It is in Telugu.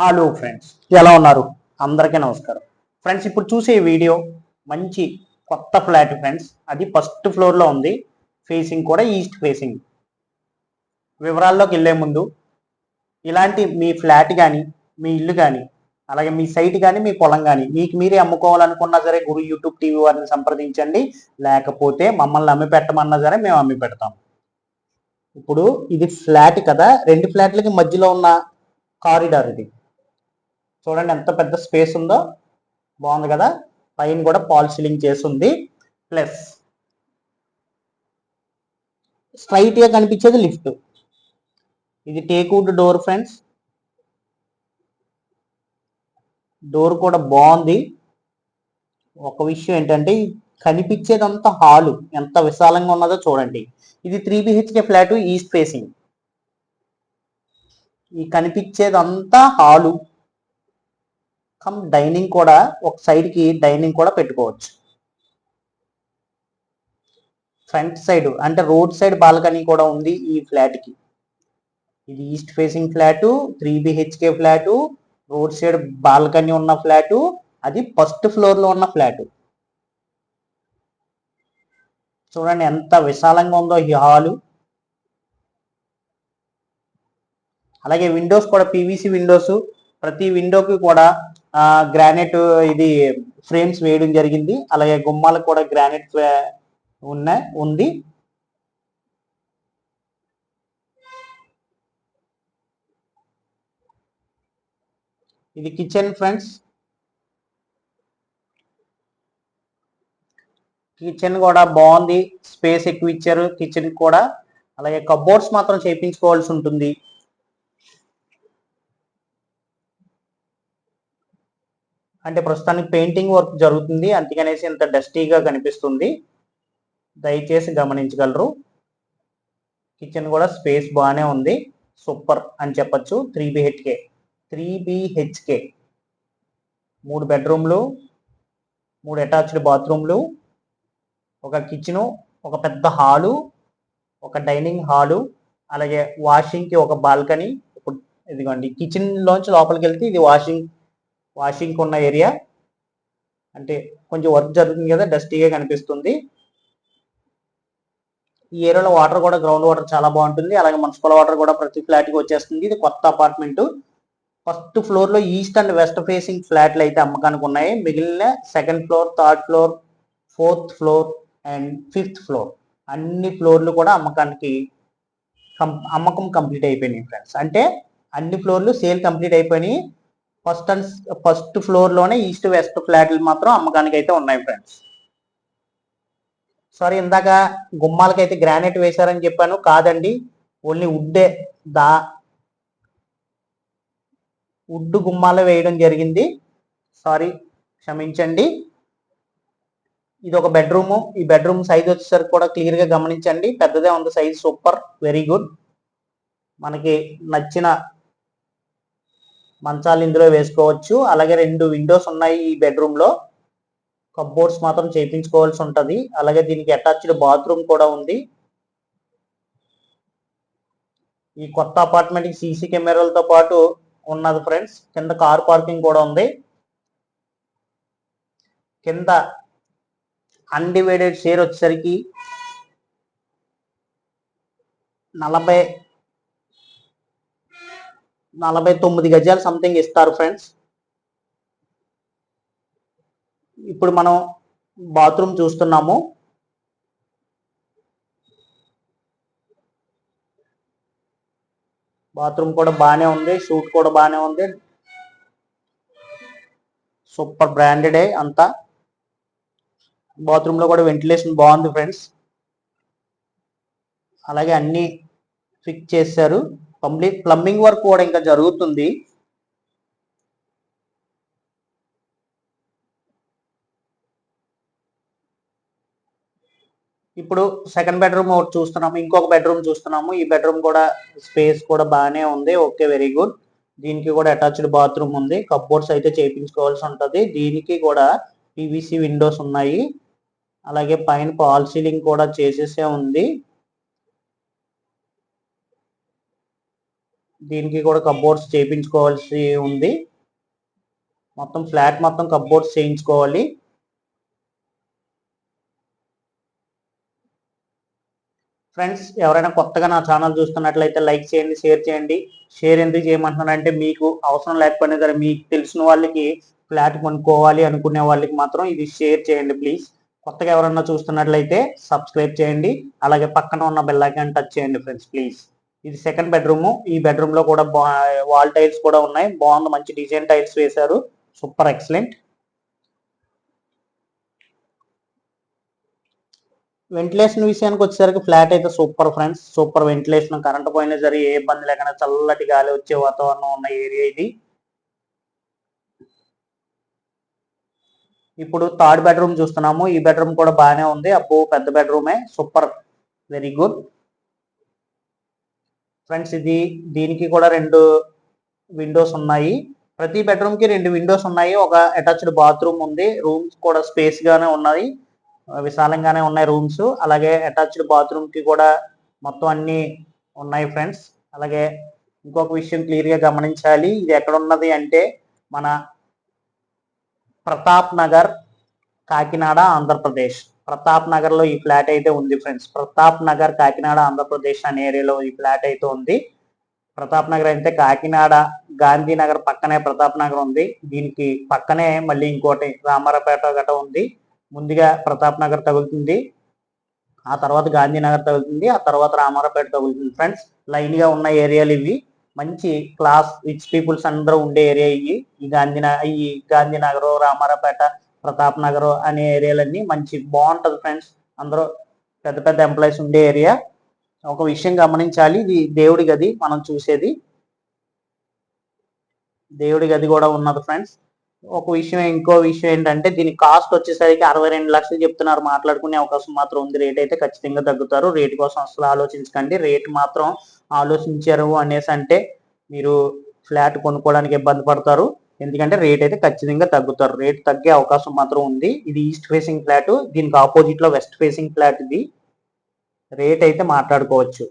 హలో ఫ్రెండ్స్ ఎలా ఉన్నారు? అందరికీ నమస్కారం. ఫ్రెండ్స్ ఇప్పుడు చూసే వీడియో మంచి కొత్త ఫ్లాట్ ఫ్రెండ్స్ అది ఫస్ట్ ఫ్లోర్లో ఉంది. ఫేసింగ్ కూడా ఈస్ట్ ఫేసింగ్ వివరాల్లోకి వెళ్ళే ముందు ఇలాంటి మీ ఫ్లాట్ కానీ మీ ఇల్లు కానీ అలాగే మీ సైట్ కానీ మీ పొలం కానీ మీకు మీరే అమ్ముకోవాలనుకున్నా సరే గురు యూట్యూబ్ టీవీ వారిని సంప్రదించండి. లేకపోతే మమ్మల్ని అమ్మి పెట్టమన్నా సరే మేము అమ్మి పెడతాం. ఇప్పుడు ఇది ఫ్లాట్ కదా. రెండు ఫ్లాట్లకి మధ్యలో ఉన్న కారిడార్ ఇది. చూడండి ఎంత పెద్ద స్పేస్ ఉందో బాగుంది కదా పైన కూడా పాల్ సీలింగ్ చేసింది ప్లస్ స్ట్రైట్గా కనిపించేది లిఫ్ట్ ఇది టేక్వుడ్ డోర్ ఫ్రెండ్స్ డోర్ కూడా బాగుంది. ఒక విషయం ఏంటంటే కనిపించేదంతా హాలు ఎంత విశాలంగా ఉన్నదో చూడండి. ఇది త్రీ బిహెచ్కే ఫ్లాట్ ఈ స్పేసింగ్ ఈ కనిపించేదంతా హాలు కమ్ డైనింగ్ కూడా ఒక సైడ్కి డైనింగ్ కూడా పెట్టుకోవచ్చు. ఫ్రంట్ సైడ్ అంటే రోడ్ సైడ్ బాల్కనీ కూడా ఉంది ఈ ఫ్లాట్కి ఇది east facing flat three BHK flat road side balcony ఉన్న ఫ్లాట్ అది ఫస్ట్ ఫ్లోర్లో ఉన్న ఫ్లాట్ చూడండి ఎంత విశాలంగా ఉందో ఈ హాలు అలాగే విండోస్ కూడా పీవీసీ విండోస్ ప్రతి విండోకి కూడా గ్రానైట్ ఇది ఫ్రేమ్స్ వేయడం జరిగింది. అలాగే గుమ్మాలకు కూడా గ్రానైట్ ఉన్న ఉంది. ఇది కిచెన్ ఫ్రెండ్స్ కిచెన్ కూడా బాగుంది. స్పేస్ ఎక్కువ ఇచ్చారు కిచెన్ కూడా. అలాగే కబోర్డ్స్ మాత్రం చేయించుకోవాల్సి ఉంటుంది. అంటే ప్రస్తుతానికి పెయింటింగ్ వర్క్ జరుగుతుంది. అందుకనేసి ఇంత డస్టీగా కనిపిస్తుంది. దయచేసి గమనించగలరు. కిచెన్ కూడా స్పేస్ బాగానే ఉంది. సూపర్ అని చెప్పొచ్చు. త్రీ బిహెచ్కే త్రీ బిహెచ్కే మూడు బెడ్రూమ్లు మూడు అటాచ్డ్ బాత్రూమ్లు ఒక కిచెను ఒక పెద్ద హాలు ఒక డైనింగ్ హాలు అలాగే వాషింగ్కి ఒక బాల్కనీ. ఇప్పుడు ఇదిగోండి కిచెన్లోంచి లోపలికి వెళ్తే ఇది వాషింగ్ వాషింగ్ ఉన్న ఏరియా అంటే కొంచెం వర్క్ జరుగుతుంది కదా డస్టీగా కనిపిస్తుంది. ఈ ఏరియాలో వాటర్ కూడా గ్రౌండ్ వాటర్ చాలా బాగుంటుంది. అలాగే మున్సిపల్ వాటర్ కూడా ప్రతి ఫ్లాట్కి వచ్చేస్తుంది. ఇది కొత్త అపార్ట్మెంట్ ఫస్ట్ ఫ్లోర్లో ఈస్ట్ అండ్ వెస్ట్ ఫేసింగ్ ఫ్లాట్లు అయితే అమ్మకానికి ఉన్నాయి. మిగిలిన second floor third floor fourth floor and fifth floor అన్ని ఫ్లోర్లు కూడా అమ్మకానికి కం- అమ్మకం కంప్లీట్ అయిపోయినాయి ఫ్రెండ్స్ అంటే అన్ని ఫ్లోర్లు సేల్ కంప్లీట్ అయిపోయినాయి. ఫస్ట్ అండ్ ఫస్ట్ ఫ్లోర్లోనే ఈస్ట్ వెస్ట్ ఫ్లాట్లు మాత్రం అమ్మకానికి అయితే ఉన్నాయి ఫ్రెండ్స్ సారీ ఇందాక గుమ్మాలకి అయితే గ్రానైట్ వేశారని చెప్పాను. కాదండి ఓన్లీ వుడ్డే దా వుడ్ గుమ్మాలు వేయడం జరిగింది. సారీ క్షమించండి. ఇది ఒక బెడ్రూమ్ ఈ బెడ్రూమ్ సైజ్ వచ్చేసరికి కూడా క్లియర్గా గమనించండి. పెద్దదే ఉంది సైజ్ సూపర్ వెరీ గుడ్ మనకి నచ్చిన మంచాలు ఇందులో వేసుకోవచ్చు. అలాగే రెండు విండోస్ ఉన్నాయి ఈ బెడ్రూమ్లో. కబ్బోర్డ్స్ మాత్రం చేయించుకోవాల్సి ఉంటుంది. అలాగే దీనికి అటాచ్డ్ బాత్రూమ్ కూడా ఉంది. ఈ కొత్త అపార్ట్మెంట్కి సీసీ కెమెరాలతో పాటు ఉన్నది ఫ్రెండ్స్ కింద కార్ పార్కింగ్ కూడా ఉంది. కింద అన్డివైడెడ్ షేర్ వచ్చేసరికి నలభై నలభై తొమ్మిది గజాలు సంథింగ్ ఇస్తారు ఫ్రెండ్స్ ఇప్పుడు మనం బాత్రూమ్ చూస్తున్నాము. బాత్రూమ్ కూడా బాగానే ఉంది షూట్ కూడా బాగానే ఉంది. సూపర్ బ్రాండెడ్ అంతా. బాత్రూంలో కూడా వెంటిలేషన్ బాగుంది ఫ్రెండ్స్ అలాగే అన్నీ ఫిక్స్ చేశారు. కంప్లీట్ ప్లంబింగ్ వర్క్ కూడా ఇంకా జరుగుతుంది. ఇప్పుడు సెకండ్ బెడ్రూమ్ ఒకటి చూస్తున్నాము ఇంకొక బెడ్రూమ్ చూస్తున్నాము. ఈ బెడ్రూమ్ కూడా స్పేస్ కూడా బాగానే ఉంది. ఓకే వెరీ గుడ్ దీనికి కూడా అటాచ్డ్ బాత్రూమ్ ఉంది. కప్బోర్డ్స్ అయితే చేయించుకోవాల్సి ఉంటుంది. దీనికి కూడా పీవీసీ విండోస్ ఉన్నాయి. అలాగే పైన పాల్ సీలింగ్ కూడా చేసేసే ఉంది. దీనికి కూడా కబ్బోర్డ్స్ చేయించుకోవాల్సి ఉంది. మొత్తం ఫ్లాట్ మొత్తం కబ్బోర్డ్స్ చేయించుకోవాలి. ఫ్రెండ్స్ ఎవరైనా కొత్తగా నా ఛానల్ చూస్తున్నట్లయితే లైక్ చేయండి షేర్ చేయండి. షేర్ ఎందుకు చేయమంటున్నానంటే మీకు అవసరం లేకపోయినా సరే మీకు తెలిసిన వాళ్ళకి ఫ్లాట్ కొనుక్కోవాలి అనుకునే వాళ్ళకి మాత్రం ఇది షేర్ చేయండి ప్లీజ్ కొత్తగా ఎవరైనా చూస్తున్నట్లయితే సబ్స్క్రైబ్ చేయండి. అలాగే పక్కన ఉన్న బెల్ ఐకాన్ టచ్ చేయండి ఫ్రెండ్స్ ప్లీజ్ ఇది సెకండ్ బెడ్రూమ్ ఈ బెడ్రూమ్లో కూడా వాల్ టైల్స్ కూడా ఉన్నాయి. బాగుంది. మంచి డిజైన్ టైల్స్ వేశారు. సూపర్ ఎక్సలెంట్ వెంటిలేషన్ విషయానికి వచ్చేసరికి ఫ్లాట్ అయితే super friends super ventilation current పోయినా సరే ఏ ఇబ్బంది లేకుండా చల్లటి గాలి వచ్చే వాతావరణం ఉన్న ఏరియా ఇది. ఇప్పుడు థర్డ్ బెడ్రూమ్ చూస్తున్నాము. ఈ బెడ్రూమ్ కూడా బాగానే ఉంది. అప్పు పెద్ద బెడ్రూమే సూపర్ వెరీ గుడ్ ఫ్రెండ్స్ ఇది దీనికి కూడా రెండు విండోస్ ఉన్నాయి. ప్రతి బెడ్రూమ్కి రెండు విండోస్ ఉన్నాయి. ఒక అటాచ్డ్ బాత్రూమ్ ఉంది. రూమ్స్ కూడా స్పేస్ గానే ఉన్నాయి. విశాలంగానే ఉన్నాయి రూమ్స్ అలాగే అటాచ్డ్ బాత్రూమ్కి కూడా మొత్తం అన్ని ఉన్నాయి ఫ్రెండ్స్ అలాగే ఇంకొక విషయం క్లియర్గా గమనించాలి. ఇది ఎక్కడ ఉన్నది అంటే మన ప్రతాప్ నగర్ కాకినాడ ఆంధ్రప్రదేశ్. ప్రతాప్ నగర్లో ఈ ఫ్లాట్ అయితే ఉంది ఫ్రెండ్స్. ప్రతాప్ నగర్ కాకినాడ ఆంధ్రప్రదేశ్ అనే ఏరియాలో ఈ ఫ్లాట్ అయితే ఉంది. ప్రతాప్ నగర్ అయితే కాకినాడ గాంధీనగర్ పక్కనే ప్రతాప్ నగర్ ఉంది. దీనికి పక్కనే మళ్ళీ ఇంకోటి రామారాపేట గట ఉంది. ముందుగా ప్రతాప్ నగర్ తగులుతుంది. ఆ తర్వాత గాంధీనగర్ తగులుతుంది. ఆ తర్వాత రామారాపేట తగులుతుంది. ఫ్రెండ్స్ లైన్గా ఉన్న ఏరియాలు ఇవి. మంచి క్లాస్ రిచ్ పీపుల్స్ అందరూ ఉండే ఏరియా ఇవి. ఈ గాంధీనగర్ ఈ గాంధీనగర్ రామారాపేట ప్రతాప్ నగర్ అనే ఏరియాలన్నీ మంచి బాగుంటుంది ఫ్రెండ్స్. అందరూ పెద్ద పెద్ద ఎంప్లాయీస్ ఉండే ఏరియా. ఒక విషయం గమనించాలి ఇది దేవుడి గది మనం చూసేది. దేవుడి గది కూడా ఉన్నది ఫ్రెండ్స్. ఒక విషయం ఇంకో విషయం ఏంటంటే దీని కాస్ట్ వచ్చేసరికి అరవై రెండు లక్షలు చెప్తున్నారు. మాట్లాడుకునే అవకాశం మాత్రం ఉంది. రేట్ అయితే ఖచ్చితంగా తగ్గుతారు. రేట్ కోసం అసలు ఆలోచించకండి. రేట్ మాత్రం ఆలోచించారు అనేసి అంటే మీరు ఫ్లాట్ కొనుక్కోవడానికి ఇబ్బంది పడతారు. ఎందుకంటే రేట్ అయితే ఖచ్చితంగా తగ్గుతారు. రేట్ తగ్గే అవకాశం మాత్రం ఉంది. ఇది ఈస్ట్ ఫేసింగ్ ఫ్లాట్ దీనికి ఆపోజిట్లో వెస్ట్ ఫేసింగ్ ఫ్లాట్ ఇది రేట్ అయితే మాట్లాడుకోవచ్చు.